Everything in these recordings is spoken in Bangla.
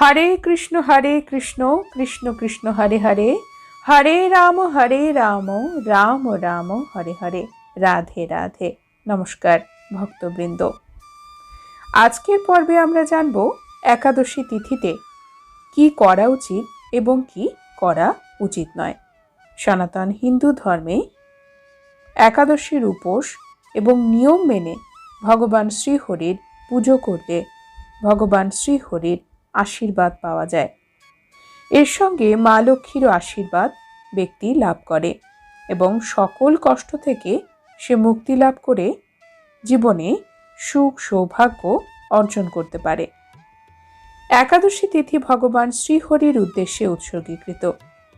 হরে কৃষ্ণ হরে কৃষ্ণ কৃষ্ণ কৃষ্ণ, হরে হরে। হরে রাম হরে রাম রাম রাম, হরে হরে। রাধে রাধে। নমস্কার, ভক্তবৃন্দ। আজকের পর্বে আমরা জানব একাদশী তিথিতে কি করা উচিত এবং কি করা উচিত নয়। সনাতন হিন্দু ধর্মে একাদশীর উপোস এবং নিয়ম মেনে ভগবান শ্রীহরির পুজো করলে ভগবান শ্রীহরির আশীর্বাদ পাওয়া যায়। এর সঙ্গে মা লক্ষ্মীরও আশীর্বাদ ব্যক্তি লাভ করে এবং সকল কষ্ট থেকে সে মুক্তি লাভ করে জীবনে সুখ, সৌভাগ্য অর্জন করতে পারে। একাদশী তিথি ভগবান শ্রীহরির উদ্দেশ্যে উৎসর্গীকৃত।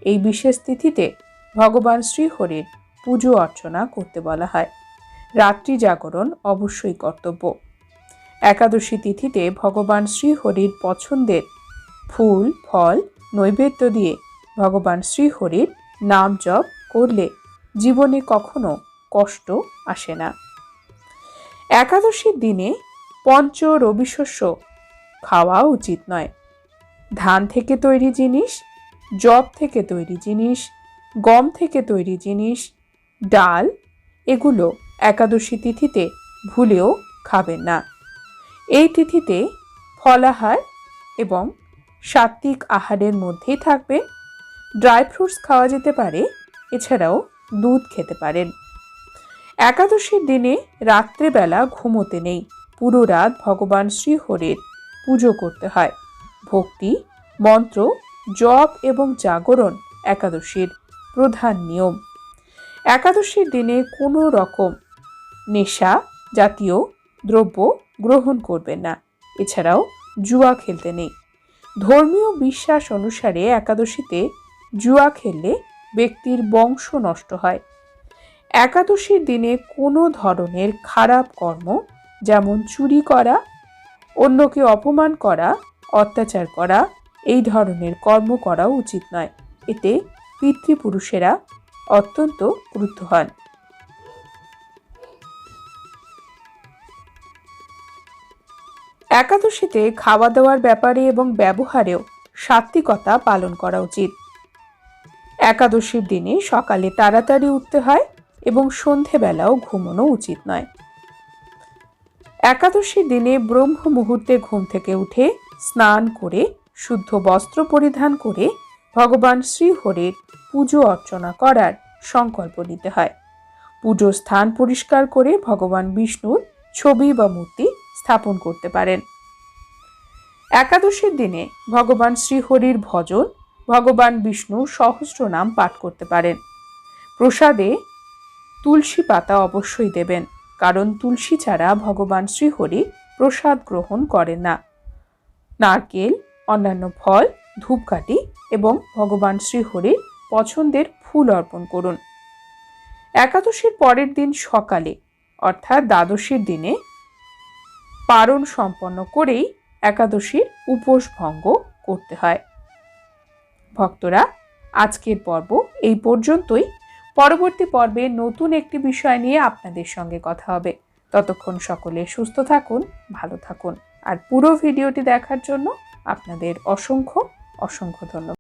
এই বিশেষ তিথিতে ভগবান শ্রীহরির পুজো অর্চনা করতে বলা হয়। রাত্রি জাগরণ অবশ্যই কর্তব্য। একাদশী তিথিতে ভগবান শ্রীহরির পছন্দের ফুল, ফল, নৈবেদ্য দিয়ে ভগবান শ্রীহরির নাম জপ করলে জীবনে কখনো কষ্ট আসে না। একাদশীর দিনে পঞ্চ রবিশস্য খাওয়া উচিত নয়। ধান থেকে তৈরি জিনিস, জব থেকে তৈরি জিনিস, গম থেকে তৈরি জিনিস, ডাল, এগুলো একাদশী তিথিতে ভুলেও খাবেন না। এই তিথিতে ফলাহার এবং সাত্ত্বিক আহারের মধ্যেই থাকবে। ড্রাই ফ্রুটস খাওয়া যেতে পারে, এছাড়াও দুধ খেতে পারেন। একাদশীর দিনে রাত্রেবেলা ঘুমোতে নেই, পুরো রাত ভগবান শ্রীহরির পুজো করতে হয়। ভক্তি, মন্ত্র, জপ এবং জাগরণ একাদশীর প্রধান নিয়ম। একাদশীর দিনে কোনো রকম নেশা জাতীয় দ্রব্য গ্রহণ করবেন না। এছাড়াও, জুয়া খেলতে নেই। ধর্মীয় বিশ্বাস অনুসারে একাদশীতে জুয়া খেললে ব্যক্তির বংশ নষ্ট হয়। একাদশীর দিনে কোনো ধরনের খারাপ কর্ম, যেমন চুরি করা, অন্যকে অপমান করা, অত্যাচার করা, এই ধরনের কর্ম করা উচিত নয়। এতে পিতৃপুরুষেরা অত্যন্ত ক্রুদ্ধ হন। একাদশীতে খাওয়া দাওয়ার ব্যাপারে এবং ব্যবহারেও সাত্বিকতা পালন করা উচিত। একাদশীর দিনে সকালে তাড়াতাড়ি উঠতে হয় এবং সন্ধেবেলাও ঘুমানো উচিত নয়। একাদশীর দিনে ব্রহ্ম মুহূর্তে ঘুম থেকে উঠে স্নান করে, শুদ্ধ বস্ত্র পরিধান করে ভগবান শ্রীহরের পুজো অর্চনা করার সংকল্প নিতে হয়। পুজো স্থান পরিষ্কার করে ভগবান বিষ্ণুর ছবি বা মূর্তি স্থাপন করতে পারেন। একাদশীর দিনে ভগবান শ্রীহরির ভজন, ভগবান বিষ্ণু সহস্র নাম পাঠ করতে পারেন। প্রসাদে তুলসী পাতা অবশ্যই দেবেন, কারণ তুলসী ছাড়া ভগবান শ্রীহরি প্রসাদ গ্রহণ করেন না। নারকেল, অন্যান্য ফল, ধূপকাঠি এবং ভগবান শ্রীহরির পছন্দের ফুল অর্পণ করুন। একাদশীর পরের দিন সকালে, অর্থাৎ দ্বাদশীর দিনে পারণ সম্পন্ন করেই একাদশীর উপোস ভঙ্গ করতে হয়। ভক্তরা, আজকের পর্ব এই পর্যন্তই। পরবর্তী পর্বে নতুন একটি বিষয় নিয়ে আপনাদের সঙ্গে কথা হবে। ততক্ষণ সকলে সুস্থ থাকুন, ভালো থাকুন। আর পুরো ভিডিওটি দেখার জন্য আপনাদের অসংখ্য অসংখ্য ধন্যবাদ।